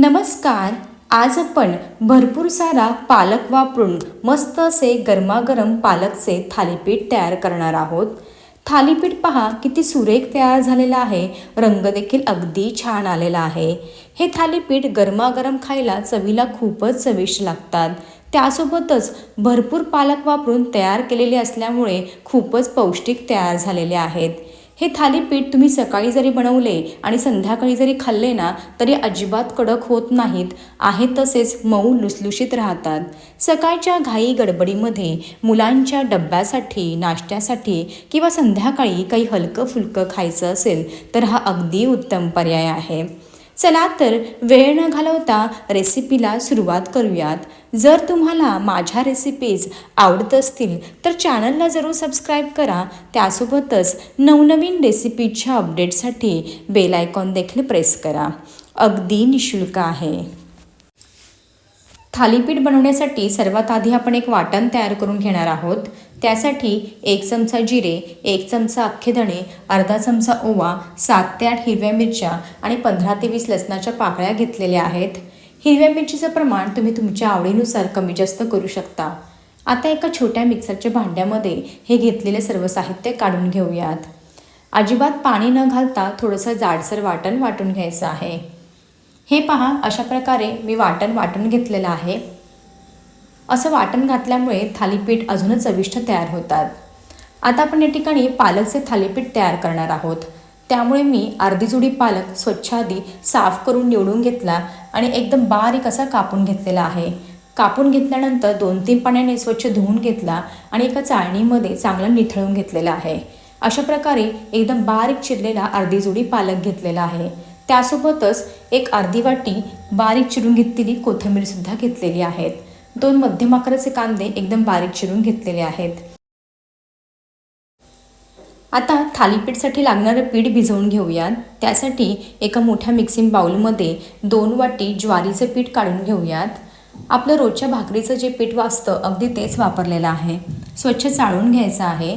नमस्कार आज आपण भरपूर सारा पालक वापरून मस्त असे गरमागरम पालकचे थालीपीठ तयार करणार आहोत. थालीपीठ पहा किती सुरेख तयार झालेला आहे. रंग देखील अगदी छान आलेला आहे. हे थालीपीठ गरमागरम खायला चवीला खूपच चविष्ट लागतात. त्यासोबतच भरपूर पालक वापरून तयार केलेले असल्यामुळे खूपच पौष्टिक तयार झालेले आहेत. हे थालीपीठ तुम्ही सकाळी जरी बनवले आणि संध्याकाळी जरी खाल्ले ना तरी अजिबात कडक होत नाहीत. आहे तसेच मऊ लुसलुशीत राहतात. सकाळच्या घाई गडबडीमध्ये मुलांच्या डब्यासाठी नाश्त्यासाठी किंवा संध्याकाळी काही हलकं फुलकं खायचं असेल तर हा अगदी उत्तम पर्याय आहे. चला तर वेळ न घालवता रेसिपीला सुरुवात करूयात. जर तुम्हाला माझ्या रेसिपीज आवडत असतील तर चॅनलला जरूर सबस्क्राईब करा. त्यासोबतच नवनवीन रेसिपीच्या अपडेटसाठी बेल आयकॉन देखील प्रेस करा. अगदी निशुल्क आहे. थालीपीठ बनवण्यासाठी सर्वात आधी आपण एक वाटण तयार करून घेणार आहोत. त्यासाठी एक चमचा जिरे एक चमचा अख्खे धणे अर्धा चमचा ओवा सात ते आठ हिरव्या मिरच्या आणि पंधरा ते वीस लसणाच्या पाकळ्या घेतलेल्या आहेत. हिरव्या मिरचीचं प्रमाण तुम्ही तुमच्या आवडीनुसार कमी जास्त करू शकता. आता एका छोट्या मिक्सरच्या भांड्यामध्ये हे घेतलेले सर्व साहित्य काढून घेऊयात. अजिबात पाणी न घालता थोडंसं जाडसर वाटण वाटून घ्यायचं आहे. हे पहा अशा प्रकारे मी वाटण वाटून घेतलेलं आहे. असं वाटण घातल्यामुळे थालीपीठ अजूनच चविष्ट तयार होतात. आता आपण या ठिकाणी पालकचे थालीपीठ तयार करणार आहोत. त्यामुळे मी अर्धी जुडी पालक स्वच्छ आधी साफ करून निवडून घेतला आणि एकदम बारीक असा कापून घेतलेला आहे. कापून घेतल्यानंतर दोन तीन पाण्याने स्वच्छ धुवून घेतला आणि एका चाळणीमध्ये चांगला निथळून घेतलेला आहे. अशा प्रकारे एकदम बारीक चिरलेला अर्धी जुडी पालक घेतलेला आहे. त्यासोबतच एक अर्धी वाटी बारीक चिरून घेतलेली कोथिंबीरसुद्धा घेतलेली आहेत. दोन मध्यम आकाराचे कांदे एकदम बारीक चिरून घेतलेले आहेत. आता थालीपीठसाठी लागणारं पीठ भिजवून घेऊयात. त्यासाठी एका मोठ्या मिक्सिंग बाउलमध्ये दोन वाटी ज्वारीचं पीठ काढून घेऊयात. आपलं रोजच्या भाकरीचं जे पीठ वाचतं अगदी तेच वापरलेलं आहे. स्वच्छ चाळून घ्यायचं आहे.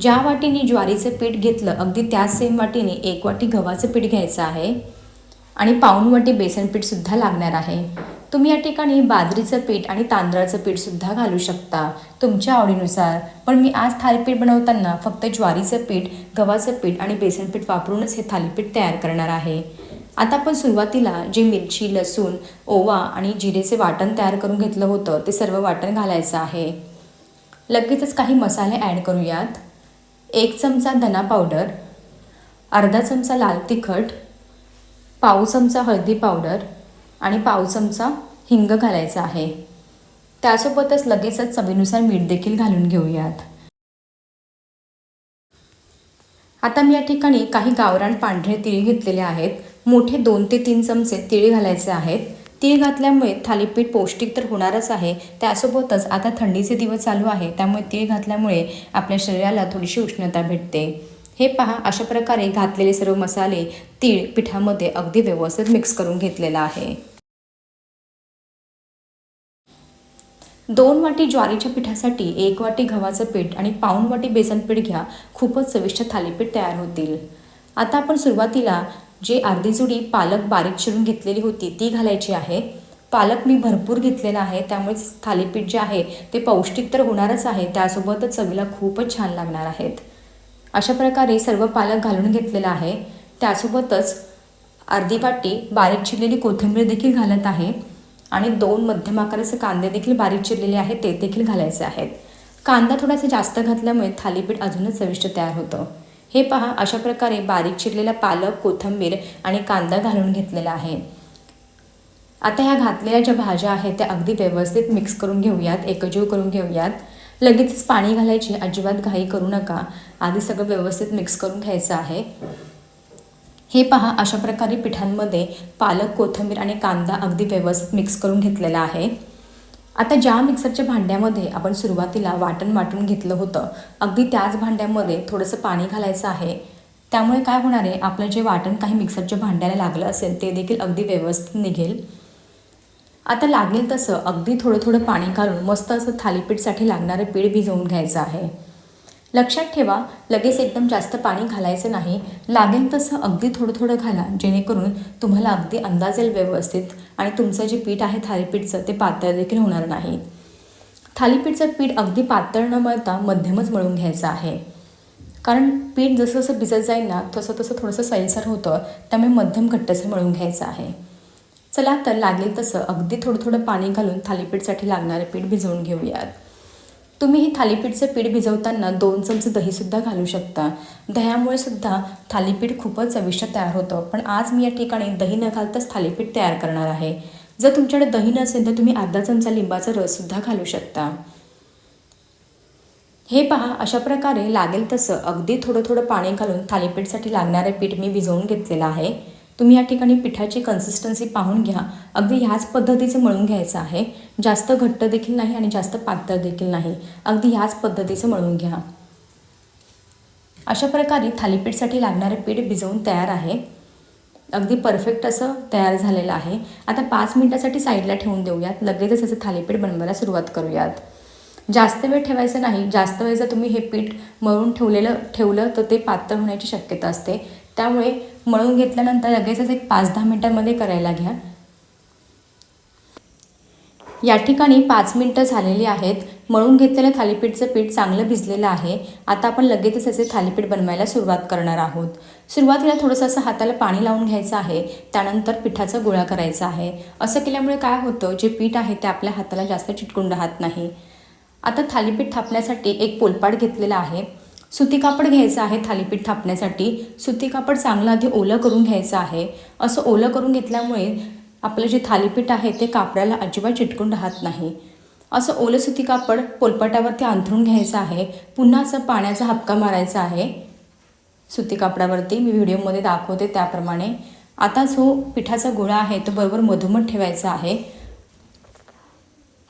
ज्या वाटीने ज्वारीचं पीठ घेतलं अगदी त्याच सेम वाटीने एक वाटी गव्हाचं पीठ घ्यायचं आहे. आणि पाऊण वाटी बेसन पीठसुद्धा लागणार आहे. तुम्ही या ठिकाणी बाजरीचं पीठ आणि तांदळाचं पीठसुद्धा घालू शकता तुमच्या आवडीनुसार. पण मी आज थालीपीठ बनवताना फक्त ज्वारीचं पीठ गव्हाचं पीठ आणि बेसन पीठ वापरूनच हे थालीपीठ तयार करणार आहे. आता आपण सुरुवातीला जे मिरची लसूण ओवा आणि जिरेचे वाटण तयार करून घेतलं होतं ते सर्व वाटण घालायचं आहे. लगेचच काही मसाले ॲड करूयात. एक चमचा धना पावडर अर्धा चमचा लाल तिखट पाव चमचा हळदी पावडर आणि पाव चमचा हिंग घालायचा आहे. त्यासोबतच लगेचच चवीनुसार मीठ देखील घालून घेऊयात. आता मी या ठिकाणी काही गावरान पांढरे तिळ घेतलेले आहेत. मोठे दोन ते तीन चमचे तिळ घालायचे आहेत. तीळ घातल्यामुळे थालीपीठ पौष्टिक तर होणारच आहे. त्यासोबतच आता थंडीचे दिवस चालू आहे. त्यामुळे तीळ घातल्यामुळे आपल्या शरीराला थोडीशी उष्णता भेटते. हे पहा अशा प्रकारे घातलेले सर्व मसाले तीळ पिठामध्ये अगदी व्यवस्थित मिक्स करून घेतलेला आहे. दोन वाटी ज्वारीच्या पिठासाठी एक वाटी गव्हाचं पीठ आणि पाऊण वाटी बेसन पीठ घ्या खूपच चविष्ट थालीपीठ तयार होतील. आता आपण सुरुवातीला जे अर्धी जुडी पालक बारीक चिरून घेतलेली होती ती घालायची आहे. पालक मी भरपूर घेतलेला आहे त्यामुळे थालीपीठ जे आहे ते पौष्टिक तर होणारच आहे त्यासोबतच चवीला खूपच छान लागणार आहेत. अशा प्रकारे सर्व पालक घालून घेतलेला आहे. त्यासोबतच अर्धी वाटी बारीक चिरलेली कोथिंबीर देखील घालत आहे. आणि दोन मध्यम आकाराचे कांदे देखील बारीक चिरलेले आहेत ते देखील घालायचे आहेत. कांदा थोडासा जास्त घातल्यामुळे थालीपीठ अजूनच चविष्ट तयार होतं. हे पहा अशा प्रकारे बारीक चिरलेला पालक कोथिंबीर आणि कांदा घालून घेतलेला आहे. आता ह्या घातलेल्या ज्या भाज्या आहेत त्या अगदी व्यवस्थित मिक्स करून घेऊयात एकजीव करून घेऊयात. लगेचच पाणी घालायची अजिबात घाई करू नका. आधी सगळं व्यवस्थित मिक्स करून घ्यायचं आहे. हे पहा अशा प्रकारे पिठांमध्ये पालक कोथिंबीर आणि कांदा अगदी व्यवस्थित मिक्स करून घेतलेला आहे. आता ज्या मिक्सरच्या भांड्यामध्ये आपण सुरुवातीला वाटण वाटून घेतलं होतं अगदी त्याच भांड्यामध्ये थोडंसं पाणी घालायचं आहे. त्यामुळे काय होणार आहे? आपलं जे वाटण काही मिक्सरच्या भांड्याला लागलं असेल ते देखील अगदी व्यवस्थित निघेल. आता लागेल तसं. अगदी थोडं थोडं पाणी घालून मस्त असं थालीपीठसाठी लागणारं पीठ भिजवून घ्यायचं आहे. लक्षात ठेवा लगेच एकदम जास्त पाणी घालायचं नाही. लागेल तसं अगदी थोडं थोडं घाला जेणेकरून तुम्हाला अगदी अंदाज येईल व्यवस्थित आणि तुमचं जे पीठ आहे थालीपीठचं ते पातळ देखील होणार नाही. थालीपीठचं पीठ अगदी पातळ न मळता मध्यमच मळून घ्यायचं आहे. कारण पीठ जसं जसं भिजत जाईल ना तसं तसं थोडंसं सैलसर होतं त्यामुळे मध्यम घट्टसर मळून घ्यायचं आहे. चला तर लागेल तसं. अगदी थोडं थोडं पाणी घालून थालीपीठसाठी लागणारे पीठ भिजवून घेऊयात. तुम्ही ही थालीपीठचं पीठ भिजवताना दोन चमचे दहीसुद्धा घालू शकता. दह्यामुळे सुद्धा थालीपीठ खूपच चविष्ट तयार होतं. पण आज मी या ठिकाणी दही न घालताच थालीपीठ तयार करणार आहे. जर तुमच्याकडे दही नसेल तर तुम्ही अर्धा चमचा लिंबाचा रससुद्धा घालू शकता. हे पहा अशा प्रकारे लागेल तसं. अगदी थोडं थोडं पाणी घालून थालीपीठसाठी लागणारे पीठ मी भिजवून घेतलेलं आहे. तुम्ही या ठिकाणी पिठाची कन्सिस्टन्सी पाहून घ्या. अगदी ह्याच पद्धतीचं मळून घ्यायचं आहे. जास्त घट्ट देखील नाही आणि जास्त पातळ देखील नाही. अगदी ह्याच पद्धतीचं मळून घ्या. अशा प्रकारे थालीपीठसाठी लागणारे पीठ भिजवून तयार आहे. अगदी परफेक्ट असं तयार झालेलं आहे. आता पाच मिनटासाठी साईडला ठेवून देऊयात. लगेचच याचं थालीपीठ बनवायला सुरुवात करूयात. जास्त वेळ ठेवायचं नाही. जास्त वेळ जर तुम्ही हे पीठ मळून ठेवलेलं ठेवलं तर ते पातळ होण्याची शक्यता असते. त्यामुळे मळून घेतल्यानंतर लगेचच एक पाच दहा मिनटांमध्ये करायला घ्या. या ठिकाणी पाच मिनटं झालेली आहेत. मळून घेतलेलं थालीपीठचं पीठ चांगलं भिजलेलं आहे. आता आपण लगेचच याचे थालीपीठ बनवायला सुरुवात करणार आहोत. सुरुवातीला थोडंसं असं हाताला पाणी लावून घ्यायचं आहे. त्यानंतर पिठाचा गोळा करायचा आहे. असं केल्यामुळे काय होतं? जे पीठ आहे ते आपल्या हाताला जास्त चिटकून राहत नाही. आता थालीपीठ थापण्यासाठी एक पोलपाट घेतलेला आहे. सुती कापड घ्यायचं आहे थालीपीठ थापण्यासाठी. सुती कापड चांगलं आधी ओलं करून घ्यायचं आहे. असं ओलं करून घेतल्यामुळे आपलं जे थालीपीठ आहे ते कापडाला अजिबात चिटकून राहत नाही. असं ओलं सुती कापड पोलपाटावरती अंथरून घ्यायचं आहे. पुन्हा असं पाण्याचा हपका मारायचा आहे. सुती कापडावरती मी व्हिडिओमध्ये दाखवते त्याप्रमाणे. आता जो पिठाचा गोळा आहे तो बरोबर मधोमध ठेवायचा आहे.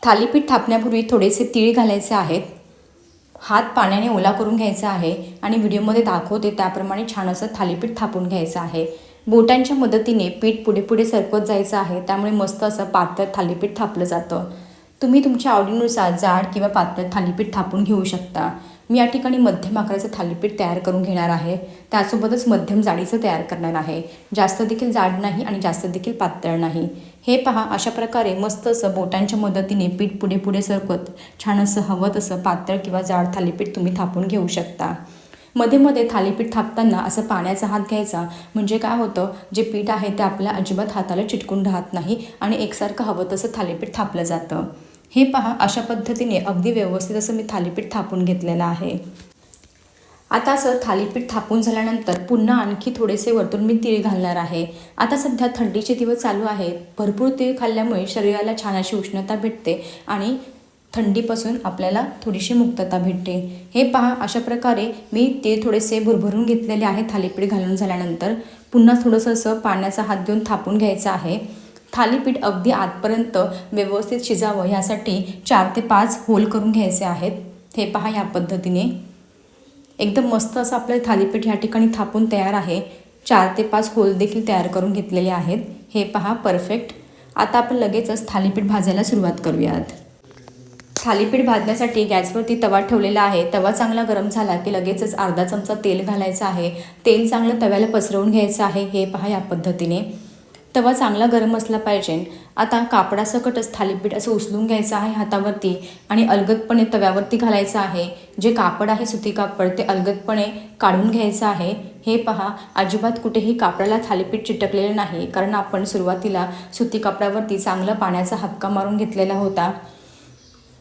थालीपीठ थापण्यापूर्वी थोडेसे तीळ घालायचे आहेत. हात पाण्याने ओला करून घ्यायचा आहे आणि व्हिडिओमध्ये दाखवते त्याप्रमाणे छान असं थालीपीठ थापून घ्यायचं आहे. बोटांच्या मदतीने पीठ पुढे पुढे सरकत जायचं आहे त्यामुळे मस्त असं पातळ थालीपीठ थापलं जातं. तुम्ही तुमच्या आवडीनुसार जाड किंवा पातळ थालीपीठ थापून घेऊ शकता. मी या ठिकाणी मध्यम आकाराचं थालीपीठ तयार करून घेणार आहे. त्यासोबतच मध्यम जाडीचं तयार करणार आहे. जास्त देखील जाड नाही आणि जास्त देखील पातळ नाही. हे पहा अशा प्रकारे मस्त असं बोटांच्या मदतीने पीठ पुढे पुढे सरकत छान असं हवं तसं पातळ किंवा जाड थालीपीठ तुम्ही थापून घेऊ शकता. मध्ये मध्ये थालीपीठ थापताना असं पाण्याचा हात घ्यायचा. म्हणजे काय होतं जे पीठ आहे ते आपल्या अजिबात हाताला चिटकून राहत नाही आणि एकसारखं हवं तसं थालीपीठ थापलं जातं. हे पहा अशा पद्धतीने अगदी व्यवस्थित असं मी थालीपीठ थापून घेतलेलं आहे. आता असं थालीपीठ थापून झाल्यानंतर पुन्हा आणखी थोडेसे वरतून मी तीळ घालणार आहे. आता सध्या थंडीचे दिवस चालू आहेत. भरपूर तीळ खाल्ल्यामुळे शरीराला छान अशी उष्णता भेटते आणि थंडीपासून आपल्याला थोडीशी मुक्तता भेटते. हे पहा अशा प्रकारे मी ते थोडेसे भरभरून घेतलेले आहे थालीपीठ घालून झाल्यानंतर. पुन्हा थोडंसं असं पाण्याचा हात देऊन थापून घ्यायचं आहे. थालीपीठ अगदी आतपर्यंत व्यवस्थित शिजावं ह्यासाठी चार ते पाच होल करून घ्यायचे आहेत. हे पहा या पद्धतीने. एकदम मस्त असं आपलं थालीपीठ ह्या ठिकाणी थापून तयार आहे. चार ते पाच होल देखील तयार करून घेतलेले आहेत. हे पहा परफेक्ट. आता आपण लगेचच थालीपीठ भाजायला सुरुवात करूयात. थालीपीठ भाजण्यासाठी गॅसवरती तवा ठेवलेला आहे. तवा चांगला गरम झाला की लगेचच अर्धा चमचा तेल घालायचं आहे. तेल चांगलं तव्याला पसरवून घ्यायचं आहे. हे पहा या पद्धतीने. तवा चांगला गरम असला पाहिजे. आता कापडासकटच थालीपीठ असं उचलून घ्यायचं आहे हातावरती आणि अलगदपणे तव्यावरती घालायचं आहे. जे कापड आहे सुती कापड ते अलगदपणे काढून घ्यायचं आहे. हे पहा अजिबात कुठेही कापडाला थालीपीठ चिटकलेलं नाही कारण आपण सुरुवातीला सुती कापडावरती चांगलं पाण्याचा हपका मारून घेतलेला होता.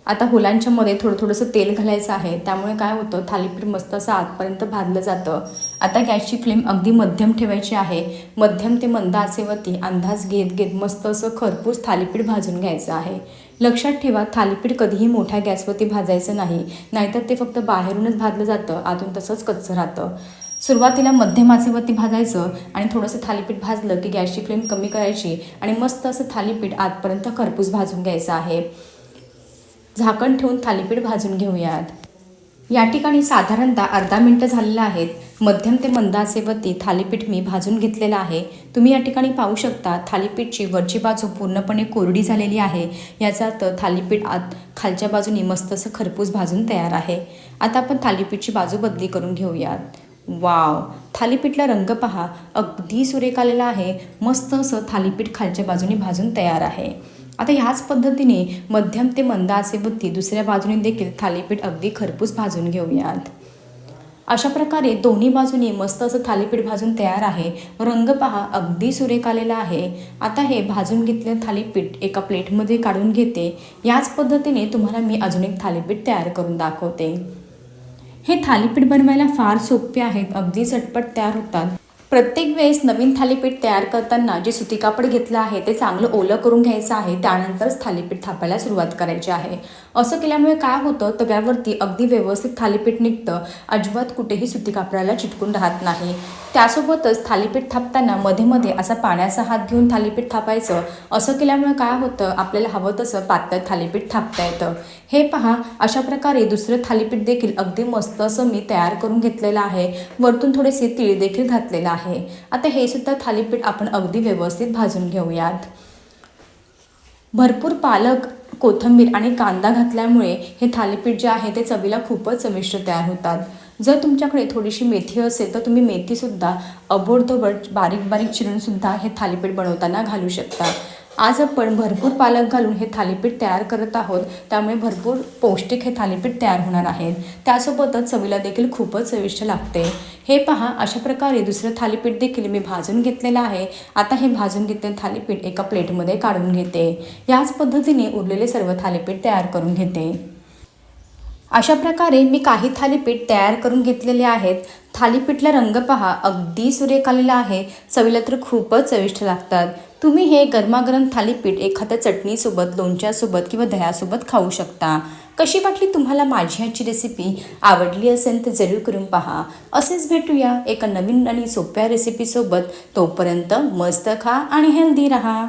आता मुलांच्यामध्ये थोडं थोडंसं तेल घालायचं आहे. त्यामुळे काय होतं थालीपीठ मस्त असं आतपर्यंत भाजलं जातं. आता गॅसची फ्लेम अगदी मध्यम ठेवायची आहे. मध्यम ते मंद आचेवरती अंदाज घेत घेत मस्त असं खरपूस थालीपीठ भाजून घ्यायचं आहे. लक्षात ठेवा थालीपीठ कधीही मोठ्या गॅसवरती भाजायचं नाही. नाहीतर ते फक्त बाहेरूनच भाजलं जातं. आतून तसंच कच्चं राहतं. सुरुवातीला मध्यम आचेवरती भाजायचं आणि थोडंसं थालीपीठ भाजलं की गॅसची फ्लेम कमी करायची आणि मस्त असं थालीपीठ आतपर्यंत खरपूस भाजून घ्यायचं आहे. झाकण ठेवून थालीपीठ भाजून घेऊयात. या ठिकाणी साधारणतः अर्धा मिनटं झालेलं आहेत. मध्यम ते मंद आचेवरती थालीपीठ मी भाजून घेतलेलं आहे. तुम्ही या ठिकाणी पाहू शकता थालीपीठची वरची बाजू पूर्णपणे कोरडी झालेली आहे. याचा अर्थ थालीपीठ आत खालच्या बाजूने मस्त असं खरपूस भाजून तयार आहे. आता आपण थालीपीठची बाजू बदली करून घेऊयात. वाव! थालीपीठला रंग पहा. अगदी सुरेख आलेला आहे. मस्त असं थालीपीठ खालच्या बाजूने भाजून तयार आहे. आता ह्याच पद्धतीने मध्यम ते मंद आचेवरती दुसऱ्या बाजूने देखील थालीपीठ अगदी खरपूस भाजून घेऊयात. अशा प्रकारे दोन्ही बाजूनी मस्त असं थालीपीठ भाजून तयार आहे. रंग पहा अगदी सुरेख आलेला आहे. आता हे भाजून घेतलेलं थालीपीठ एका प्लेटमध्ये काढून घेते. याच पद्धतीने तुम्हाला मी अजून एक थालीपीठ तयार करून दाखवते. हे थालीपीठ बनवायला फार सोपे आहेत. अगदी झटपट तयार होतात. प्रत्येक वेळेस नवीन थालीपीठ तयार करताना जे सुती कापड घेतलं आहे ते चांगलं ओलं करून घ्यायचं आहे त्यानंतरच थालीपीठ थापायला सुरुवात करायची आहे. असं केल्यामुळे काय होतं? तव्यावरती अगदी व्यवस्थित थालीपीठ निघतं. अजिबात कुठेही सुती कापडाला चिटकून राहत नाही. त्यासोबतच थालीपीठ थापताना मध्ये मध्ये असा पाण्याचा हात घेऊन थालीपीठ थापायचं. असं केल्यामुळे काय होतं? आपल्याला हवं तसं पातळ थालीपीठ थापता येतं. हे पहा अशा प्रकारे दुसरं थालीपीठ देखील अगदी मस्त असं मी तयार करून घेतलेलं आहे. वरतून थोडेसे तीळ देखील घातलेलं आहे आता हे सुद्धा थालीपीठ आपण अगदी व्यवस्थित भाजून घेऊयात. भरपूर पालक कोथिंबीर आणि कांदा घातल्यामुळे हे थालीपीठ जे आहे ते चवीला खूपच चविष्ट तयार होतात. जर तुमच्याकडे थोडीशी मेथी असेल तर तुम्ही मेथीसुद्धा अबोडधोबड बारीक बारीक चिरूनसुद्धा हे थालीपीठ बनवताना घालू शकता. आज आपण भरपूर पालक घालून हे थालीपीठ तयार करत आहोत. त्यामुळे भरपूर पौष्टिक हे थालीपीठ तयार होणार आहेत त्यासोबतच चवीला देखील खूपच चविष्ट लागते. हे पहा अशा प्रकारे दुसरं थालीपीठ देखील मी भाजून घेतलेलं आहे. आता हे भाजून घेतलेलं थालीपीठ एका प्लेटमध्ये काढून घेते. याच पद्धतीने उरलेले सर्व थालीपीठ तयार करून घेते. अशा प्रकारे मी काही थालीपीठ तयार करून घेतलेले आहेत. थालीपीठला रंग पहा अगदी सुरेख आलेला आहे. चवीला तर खूपच चविष्ट लागतात. तुम्ही हे गरमागरम थालीपीठ एखाद्या चटणीसोबत लोणच्यासोबत किंवा दह्यासोबत खाऊ शकता. कशी वाटली तुम्हाला माझी ह्याची रेसिपी आवडली असेल तर जरूर करून पहा. असेच भेटूया एका नवीन आणि सोप्या रेसिपीसोबत तोपर्यंत मस्त खा आणि हेल्दी राहा.